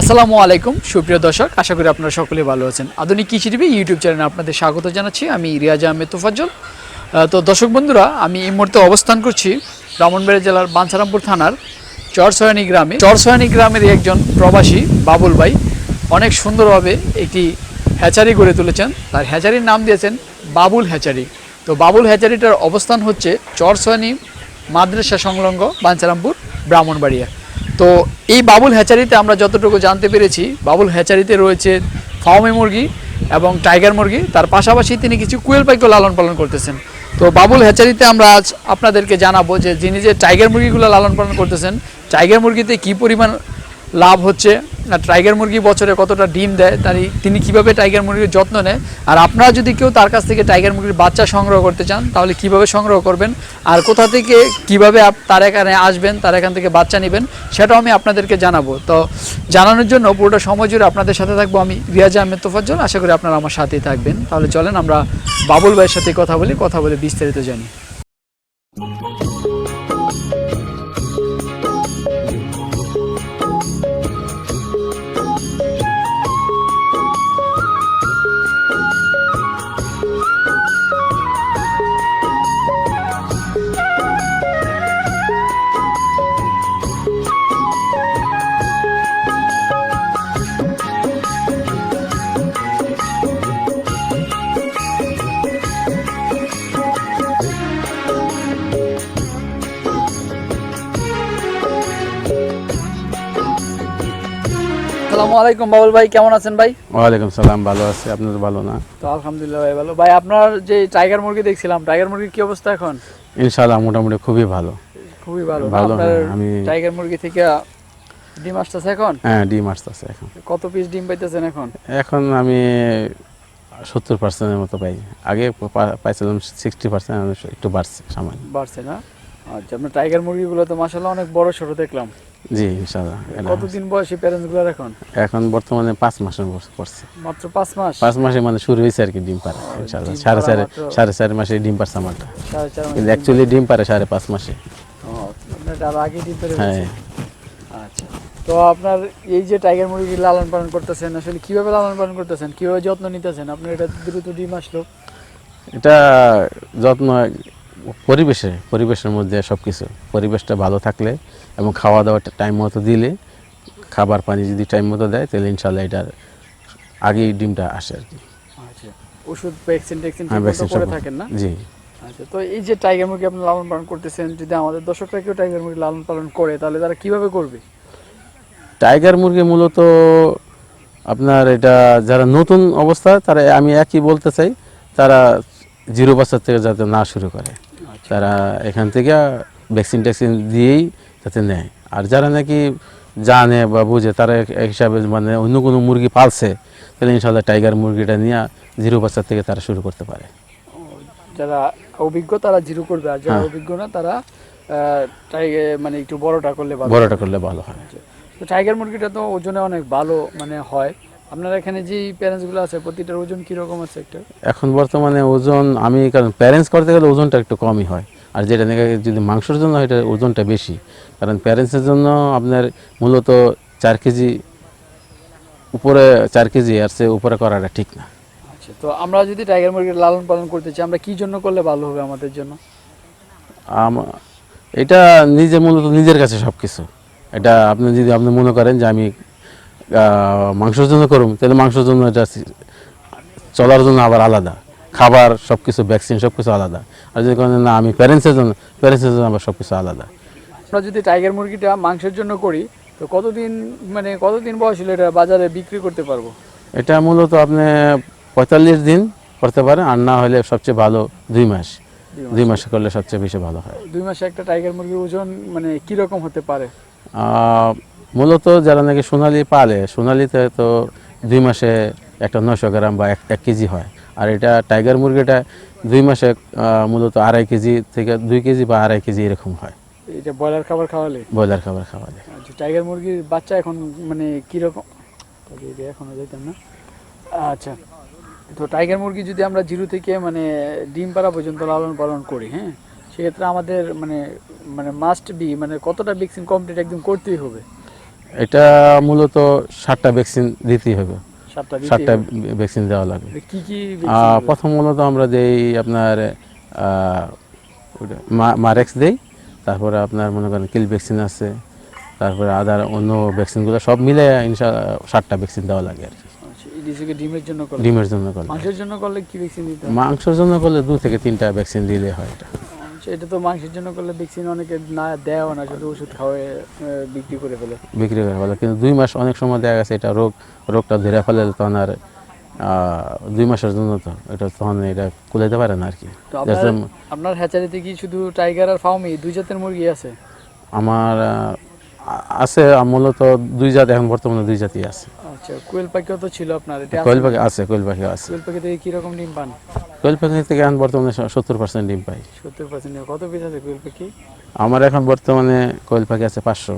আসসালামু আলাইকুম, সুপ্রিয় দর্শক, আশা করি আপনারা সকলে ভালো আছেন। আধুনিক কৃষি টিভি ইউটিউব চ্যানেলে আপনাদের স্বাগত জানাচ্ছি। আমি রিয়াজ আহমেদ তোফাজ্জল। তো দর্শক বন্ধুরা, আমি এই মুহূর্তে অবস্থান করছি ব্রাহ্মণবাড়ি জেলার বাঞ্ছারামপুর থানার চরসয়ানি গ্রামে। চরসয়ানি গ্রামের একজন প্রবাসী বাবুল ভাই অনেক সুন্দরভাবে একটি হ্যাচারি গড়ে তুলেছেন। তার হ্যাচারির নাম দিয়েছেন বাবুল হ্যাচারি। তো বাবুল হ্যাচারিটার অবস্থান হচ্ছে চরসয়ানি মাদ্রাসা সংলগ্ন বাঞ্ছারামপুর ব্রাহ্মণবাড়িয়া। তো এই বাবুল হ্যাচারিতে আমরা যতটুকু জানতে পেরেছি, বাবুল হ্যাচারিতে রয়েছে ফার্মে মুরগি এবং টাইগার মুরগি। তার পাশাপাশি তিনি কিছু কুয়েল পাখিও লালন পালন করতেছেন। তো বাবুল হ্যাচারিতে আমরা আজ আপনাদেরকে জানাব যে, যিনি যে টাইগার মুরগিগুলো লালন পালন করতেছেন, টাইগার মুরগিতে কি পরিমাণ লাভ হচ্ছে? আর টাইগার মুরগি বছরে কতটা ডিম দেয় তার তিনি কীভাবে টাইগার মুরগির যত্ন নেয়? আর আপনারা যদি কেউ তার কাছ থেকে টাইগার মুরগির বাচ্চা সংগ্রহ করতে চান, তাহলে কীভাবে সংগ্রহ করবেন? আর কোথা থেকে কীভাবে তার এখানে আসবেন, তার এখান থেকে বাচ্চা নেবেন, সেটাও আমি আপনাদেরকে জানাব। তো জানানোর জন্য পুরোটা সময় জুড়ে আপনাদের সাথে থাকব আমি রিয়াজ আহমেদ তোফাজ্জল। আশা করি আপনারা আমার সাথেই থাকবেন। তাহলে চলেন আমরা বাবুল ভাইয়ের সাথে কথা বলি, কথা বলে বিস্তারিত জানি। আলাইকুম বাবুল ভাই কেমন আছেন ভাই? ওয়ালাইকুম সালাম ভালো আছে। আপনার ভালো না? তো আলহামদুলিল্লাহ ভাই ভালো। ভাই আপনার যে টাইগার মুরগি দেখছিলাম টাইগার মুরগির কি অবস্থা এখন? ইনশাআল্লাহ মোটামুটি খুবই ভালো। খুবই ভালো। ভালো, হ্যাঁ, আমি- টাইগার মুরগি থেকে ডিম আসতেছে এখন? হ্যাঁ ডিম আসতেছে এখন। কত পিস ডিম পাইতেছেন এখন? এখন আমি সত্তর পার্সেন্টের মতো পাই। আগে পাইছিলাম সিক্সটি পার্সেন্ট একটু বাড়ছে সামান্য। বাড়ছে না? আচ্ছা আপনার টাইগার মুরগিগুলো তো মাসাল্লাহ অনেক বড় সড়ো দেখলাম। জি ইনশাআল্লাহ কতদিন বয়সী প্যারেন্টসগুলার এখন? এখন বর্তমানে পাঁচ মাসের বয়স পড়ছে মাত্র পাঁচ মাস? পাঁচ মাসে মানে শুরু হয়েছে আর কি ডিম পারে ইনশাআল্লাহ। সাড়ে পাড়া চার সাড়ে চার মাসে ডিম পারছে আমারটা। কিন্তু অ্যাকচুয়ালি ডিম পারে সাড়ে পাঁচ মাসে। আগে ডিম পেরে হ্যাঁ। আচ্ছা। তো আপনার এই যে টাইগার মুরগি লালন পালন করতেছেন আসলে কীভাবে লালন পালন করতেছেন? কীভাবে যত্ন নিতেছেন? আপনার এটা দ্রুত ডিম আসলো? এটা যত্ন পরিবেশে পরিবেশের মধ্যে সব কিছু পরিবেশটা ভালো থাকলে এবং খাওয়া দাওয়াটা টাইম মতো দিলে খাবার পানি যদি টাইম মতো দেয় তাহলে ইনশাল্লাহ এটার আগেই ডিমটা আসে আর কি। আচ্ছা ওষুধ ভ্যাকসিন ট্যাকসিন করে থাকেন না? জি। আচ্ছা তো এই যে টাইগার মুরগি আপনি লালন পালন করতেছেন যদি আমাদের দর্শকরা কেউ টাইগার মুরগি লালন পালন করে তাহলে তারা কীভাবে করবে? টাইগার মুরগি মূলত আপনার এটা যারা নতুন অবস্থা তারা আমি একই বলতে চাই তারা জিরো বছর থেকে যাতে না শুরু করে। তারা এখান থেকে ভ্যাকসিন ট্যাকসিন দিয়েই তাতে নেয়। আর যারা নাকি জানে বা বুঝে তারা এক- হিসাবে মানে অন্য কোনো মুরগি পালছে তাহলে ইনশাল্লাহ টাইগার মুরগিটা নিয়ে জিরো বছর থেকে তারা শুরু করতে পারে। যারা অভিজ্ঞ তারা জিরো করবে আর যারা হ্যাঁ। অভিজ্ঞ না তারা মানে একটু বড়টা করলে বড়টা করলে ভালো হয়। তো টাইগার মুরগিটা তো ওজনে অনেক ভালো মানে হয়। আপনার এখানে যে প্যারেন্টসগুলো আছে প্রতিটার ওজন কীরকম আছে একটা? এখন বর্তমানে ওজন আমি কারণ প্যারেন্টস করতে গেলে ওজনটা একটু কমই হয়। আর যেটা নাকি যদি মাংসের জন্য হয়, এটা ওজনটা বেশি। কারণ প্যারেন্টসের জন্য আপনার মূলত চার কেজি উপরে চার কেজি আর সে উপরে করাটা ঠিক না। আচ্ছা তো আমরা যদি টাইগার মুরগির লালন পালন করতে চাই আমরা কি জন্য করলে ভালো হবে আমাদের জন্য? এটা নিজে মূলত নিজের কাছে সব কিছু এটা আপনি যদি আপনি মনে করেন যে আমি মাংসের জন্য করুন তাহলে মাংসের জন্য এটা চলার জন্য আবার আলাদা। খাবার সব কিছু ভ্যাকসিন সব কিছু আলাদা। আর যদি করেন না আমি প্যারেন্টসের জন্য প্যারেন্টসের জন্য আবার সব কিছু আলাদা। আমরা যদি টাইগার মুরগিটা মাংসের জন্য করি তো কতদিন মানে কতদিন বয়স হলে এটা বাজারে বিক্রি করতে পারব? এটা মূলত আপনি পঁয়তাল্লিশ দিন করতে পারেন আর না হলে সবচেয়ে ভালো দুই মাস। দুই মাসে। করলে সবচেয়ে বেশি ভালো হয়। দুই মাসে একটা টাইগার মুরগির ওজন মানে কীরকম হতে পারে? মূলত যারা নাকি সোনালি পালে সোনালিতে তো দুই মাসে একটা নশো গ্রাম বা এক এক কেজি হয়। আর এটা টাইগার মুরগিটা দুই মাসে মূলত আড়াই কেজি থেকে দুই কেজি বা আড়াই কেজি এরকম হয়। এটা ব্রয়লার খাবার খাওয়ালে? ব্রয়লার খাবার খাওয়ালে। আচ্ছা টাইগার মুরগির বাচ্চা এখন মানে কীরকম? এটা যাইতাম না। আচ্ছা তো টাইগার মুরগি যদি আমরা জিরো থেকে মানে ডিম পাড়া পর্যন্ত লালন পালন করি হ্যাঁ সেক্ষেত্রে আমাদের মানে মানে মাস্ট বি মানে কতটা ভ্যাকসিন কমপ্লিট একদম করতেই হবে। এটা মূলত সাতটা ভ্যাকসিন দিতেই হবে সাতটা। ভ্যাকসিন দেওয়া লাগবে গুলো? প্রথম মূলত আমরা দেই আপনার মারেক্স দেই তারপরে আপনার মনে করেন কিল ভ্যাকসিন আছে তারপরে আদার অন্য ভ্যাকসিনগুলো সব মিলে ইনশাল্লাহ সাতটা ভ্যাকসিন দেওয়া লাগে আর কি আচ্ছা, ডিমের জন্য করলে জন্য করলে মাংসের জন্য করলে কি ভ্যাকসিন দিতে? মাংসের জন্য করলে দু থেকে তিনটা ভ্যাকসিন দিলে হয় এটা এটা তো মাংসের জন্য করলে ভ্যাকসিন অনেকে না দেয়ও না শুধু ওষুধ খাওয়ায় বিক্রি করে ফেলে। বিক্রি করে ফেলে। কিন্তু দুই মাস অনেক সময় দেখা গেছে এটা রোগ রোগটা ধরে ফেলে তখন আর দুই মাসের জন্য তো এটা তখন এটা কুলাইতে পারে না আর কি। আপনার হ্যাচারিতে কি শুধু টাইগার আর ফাউমি দুই জাতের মুরগি আছে? আমার আছে মূলত দুই জাত এখন বর্তমানে দুই জাতি আছে। আচ্ছা কোয়েল পাখিও তো ছিল আপনার এটা কোয়েল পাখি আছে কোয়েল পাখি আছে। কোয়েল পাখি থেকে কীরকম ডিম পান? কোয়েল পাখি থেকে এখন বর্তমানে সত্তর পার্সেন্ট ডিম পাই। সত্তর পার্সেন্ট কত পিস আছে কোয়েল পাখি আমার এখন বর্তমানে কোয়েল পাখি আছে পাঁচশোর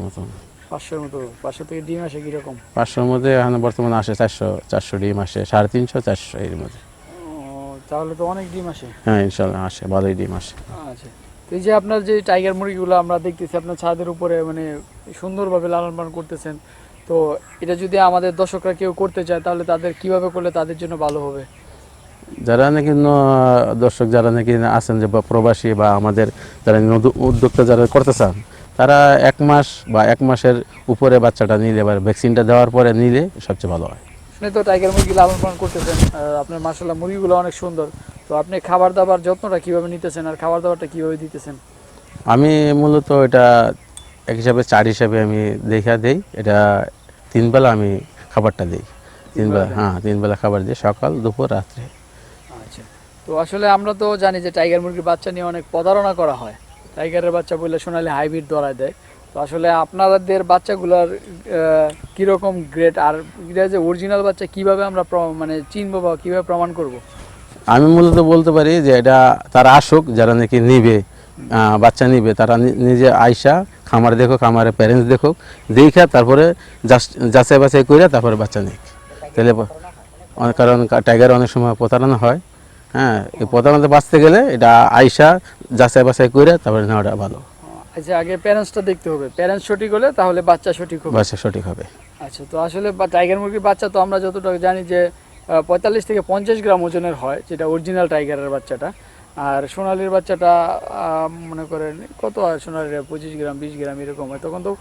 পাঁচশোর মতো পাঁচশো থেকে ডিম আসে কীরকম? পাঁচশোর মধ্যে এখন বর্তমানে আসে চারশো চারশো ডিম আসে সাড়ে তিনশো চারশো এর মধ্যে। তাহলে তো অনেক ডিম আসে। হ্যাঁ ইনশাল্লাহ আসে ভালোই ডিম আসে। আচ্ছা এই যে আপনার যে টাইগার মুরগিগুলো আমরা দেখতেছি আপনার ছাদের উপরে মানে সুন্দরভাবে লালন পালন করতেছেন তো এটা যদি আমাদের দর্শকরা কেউ করতে চায় তাহলে তাদের কীভাবে করলে তাদের জন্য ভালো হবে? যারা নাকি দর্শক যারা নাকি আছেন যে বা প্রবাসী বা আমাদের যারা উদ্যোক্তা যারা করতে চান তারা এক মাস বা এক মাসের উপরে বাচ্চাটা নিলে বা ভ্যাকসিনটা দেওয়ার পরে নিলে সবচেয়ে ভালো হয়। আপনি তো টাইগার মুরগি লালন পালন করতেছেন আপনার মাসাল্লাহ মুরগিগুলো অনেক সুন্দর। তো আপনি খাবার দাবার যত্নটা কীভাবে নিতেছেন আর খাবার দাবারটা কীভাবে দিতেছেন? আমি মূলত এটা এক হিসাবে চার হিসাবে আমি দেখা দেই। এটা তিন বেলা আমি খাবারটা দিই। তিনবেলা হ্যাঁ তিনবেলা খাবার দিই সকাল দুপুর রাত্রে। আচ্ছা। তো আসলে আমরা তো জানি যে টাইগার মুরগির বাচ্চা নিয়ে অনেক প্রতারণা করা হয়। টাইগারের বাচ্চা বললে সোনালি হাইব্রিড ধরায় দেয়। তো আসলে আপনাদের বাচ্চাগুলোর কীরকম গ্রেড আর এটা যে অরিজিনাল বাচ্চা কীভাবে আমরা মানে চিনবো বা কীভাবে প্রমাণ করব? আমি মূলত বলতে পারি যে এটা তারা আসুক যারা নাকি নিবে বাচ্চা নিবে তারা নিজে আইসা খামার দেখো খামারে প্যারেন্টস দেখুক দেখা তারপরে যাচ- যাচাই বাছাই করে তারপরে বাচ্চা নিক। তাহলে কারণ টাইগার অনেক সময় প্রতারণা হয়। হ্যাঁ এই প্রতারণাতে বাঁচতে গেলে এটা আইসা যাচাই বাছাই করে তারপরে নেওয়াটা ভালো। আচ্ছা আগে প্যারেন্টসটা দেখতে হবে। প্যারেন্টস সঠিক হলে তাহলে বাচ্চা সঠিক হবে। বাচ্চা সঠিক হবে। আচ্ছা তো আসলে টাইগার মুরগির বাচ্চা তো আমরা যতটা জানি যে পঁয়তাল্লিশ থেকে পঞ্চাশ গ্রাম ওজনের হয় যেটা অরিজিনাল টাইগারের বাচ্চাটা। আর সোনালির বাচ্চাটা মনে করেন কত হয় সোনালির? পঁচিশ গ্রাম বিশ গ্রাম এরকম হয়। তখন তো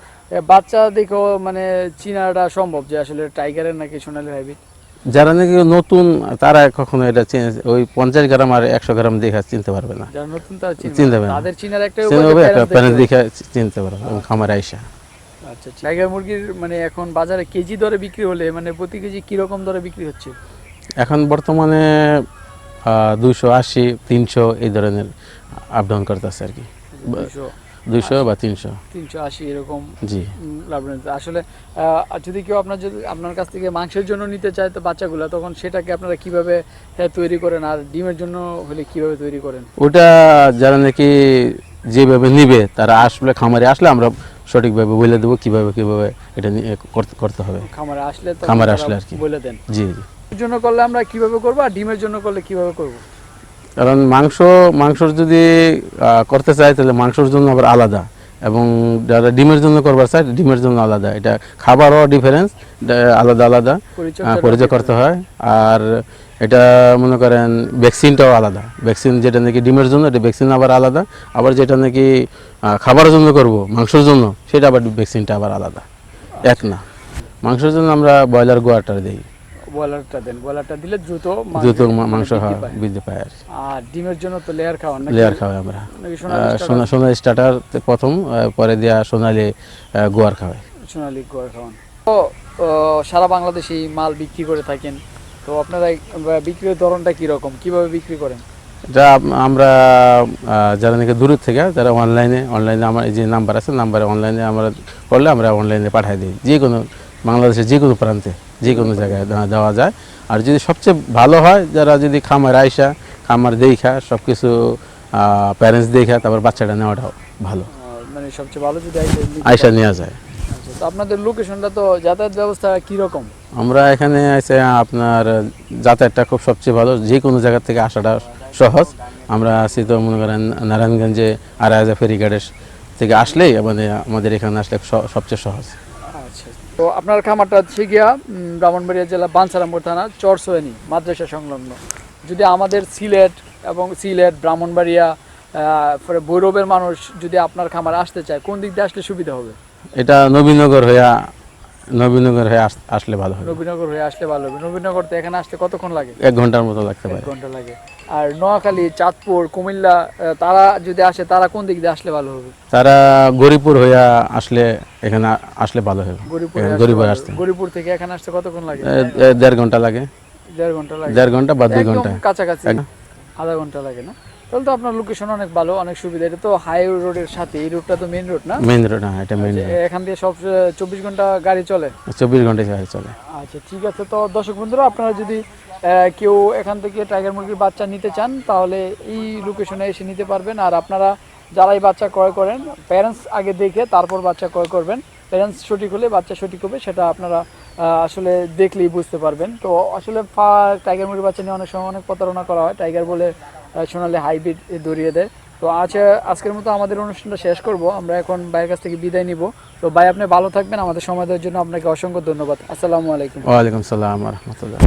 বাচ্চা দেখেও মানে চিনাটা সম্ভব যে আসলে টাইগারের নাকি সোনালির হাইব্রিড? যারা নাকি নতুন তারা কখনো এটা ওই পঞ্চাশ গ্রাম আর একশো গ্রাম দেখা চিনতে পারবে না। যারা নতুন তারা চিনতে। তাদের চিনার একটা চিনতে দেখে। পারবে খামারে আইসা। আচ্ছা। টাইগার মুরগির মানে এখন বাজারে কেজি দরে বিক্রি হলে মানে প্রতি কেজি কীরকম দরে বিক্রি হচ্ছে? এখন বর্তমানে দুইশো আশি তিনশো এই ধরনের আপ ডাউন করতেছে আর কি। দুইশো বা তিনশো। তিনশো আশি এরকম জি। আসলে যদি কেউ আপনার যদি আপনার কাছ থেকে মাংসের জন্য নিতে চায় তো বাচ্চাগুলো তখন সেটাকে আপনারা কীভাবে তৈরি করেন আর ডিমের জন্য হলে কীভাবে তৈরি করেন? ওটা যারা নাকি যেভাবে নিবে তারা আসলে খামারে আসলে আমরা সঠিকভাবে বলে দেবো কীভাবে কীভাবে এটা করতে- হবে। খামারে আসলে খামারে আসলে আর কি। বলে দেন। জি জি। জন্য করলে আমরা কীভাবে করব আর ডিমের জন্য করলে কীভাবে করব? কারণ মাংস মাংসর যদি করতে চায় তাহলে মাংসর জন্য আবার আলাদা এবং যারা ডিমের জন্য করবার চায় ডিমের জন্য আলাদা। এটা খাবারও ডিফারেন্স আলাদা আলাদা পরিচয় করতে হয়। আর এটা মনে করেন ভ্যাকসিনটাও আলাদা। ভ্যাকসিন যেটা নাকি ডিমের জন্য এটা ভ্যাকসিন আবার আলাদা। আবার যেটা নাকি খাবারের জন্য করব মাংসের জন্য সেটা আবার ভ্যাকসিনটা আবার আলাদা। এক না। মাংসের জন্য আমরা ব্রয়লার গোয়াটা দিই। ব্রয়লারটা দেন। ব্রয়লারটা দিলে দ্রুত দ্রুত মানে মাংস বৃদ্ধি পায়। আর আর ডিমের জন্য তো লেয়ার খাওয়ান? লেয়ার খাওয়াই আমরা। সোনালি সোনা সোনালি স্টার্টার প্রথম পরে দেওয়া সোনালি গোয়ার খাওয়াই। সোনালি গোয়ার খাওয়ান। তো সারা বাংলাদেশে মাল বিক্রি করে থাকেন। তো আপনারা বিক্রির ধরনটা কীরকম কীভাবে বিক্রি করেন? আম- আমরা যারা নাকি দূরের থেকে যারা অনলাইনে অনলাইনে আমার যে নাম্বার আছে নাম্বারে অনলাইনে আমরা করলে আমরা অনলাইনে পাঠিয়ে দিই। যে কোনো বাংলাদেশের যে কোনো প্রান্তে। যে কোনো জায়গায় দেওয়া- যায়। আর যদি সবচেয়ে ভালো হয় যারা যদি খামার আইসা খামার দেখা সব কিছু প্যারেন্টস দেখা তারপর বাচ্চাটা নেওয়াটাও ভালো। মানে সবচেয়ে ভালো যদি আইসা। নেওয়া যায়। আচ্ছা, তো আপনাদের লোকেশনটা তো যাতায়াত ব্যবস্থা কীরকম? আমরা এখানে আছে আপনার যাতায়াতটা খুব সবচেয়ে ভালো। যে কোনো জায়গা থেকে আসাটা সহজ। আমরা আছি তো মনে করেন নারায়ণগঞ্জে আর ফেরিঘাটের থেকে আসলেই মানে আমাদের এখানে আসলে সবচেয়ে সহজ। তো আপনার খামারটা হচ্ছে গিয়া ব্রাহ্মণবাড়িয়া জেলা বাঞ্ছারামপুর থানা, চরসোয়েনি, মাদ্রাসা সংলগ্ন। যদি আমাদের সিলেট এবং সিলেট, ব্রাহ্মণবাড়িয়া পরে ভৈরবের মানুষ যদি আপনার খামার আসতে চায়, কোন দিক দিয়ে আসলে সুবিধা হবে? এটা নবীনগর হইয়া নবীনগর হয়ে আসলে ভালো হবে। নবীনগর হয়ে আসলে ভালো হবে। নবীনগর তো এখানে আসতে কতক্ষণ লাগে? এক ঘণ্টার মতো লাগতে এক পারে। ঘণ্টা লাগে। আর নোয়াখালী চাঁদপুর কুমিল্লা তারা যদি আসে তারা কোন দিক দিয়ে আসলে ভালো হবে? তারা গরিপুর হয়ে আসলে এখানে আসলে ভালো হবে। গরিপুর আসতে। গরিপুর থেকে এখানে আসতে কতক্ষণ লাগে? দেড় ঘণ্টা লাগে। দেড় ঘণ্টা লাগে। দেড় ঘণ্টা বা দুই ঘণ্টা। কাছাকাছি। আধা ঘণ্টা লাগে না। তাহলে তো আপনার লোকেশন অনেক ভালো অনেক সুবিধা। এটা তো হাই রোডের সাথে এই রোডটা তো মেইন রোড না? মেইন রোড হ্যাঁ এটা মেইন রোড এখান দিয়ে সব চব্বিশ ঘণ্টা গাড়ি চলে? চব্বিশ ঘণ্টা গাড়ি চলে। আচ্ছা ঠিক আছে। তো দর্শক বন্ধুরা আপনারা যদি আহ, কেউ এখান থেকে টাইগার মুরগির বাচ্চা নিতে চান তাহলে এই লোকেশনে এসে নিতে পারবেন। আর আপনারা যারাই বাচ্চা ক্রয় করেন প্যারেন্টস আগে দেখে তারপর বাচ্চা ক্রয় করবেন। প্যারেন্টস সঠিক হলে বাচ্চা সঠিক হবে সেটা আপনারা আসলে দেখলেই বুঝতে পারবেন। তো আসলে টাইগার মুরগি বাচ্চা নিয়ে অনেক সময় অনেক প্রতারণা করা হয়। টাইগার বলে সোনালি হাইব্রিড ধরিয়ে দেয়। তো আচ্ছা আজকের মতো আমাদের অনুষ্ঠানটা শেষ করব। আমরা এখন ভাইয়ের কাছ থেকে বিদায় নিব। তো ভাই, আপনি ভালো থাকবেন। আমাদের সময় দেওয়ার জন্য আপনাকে অসংখ্য ধন্যবাদ। আসসালামু আলাইকুম। ওয়ালাইকুম সালাম রহমতুল্লাহ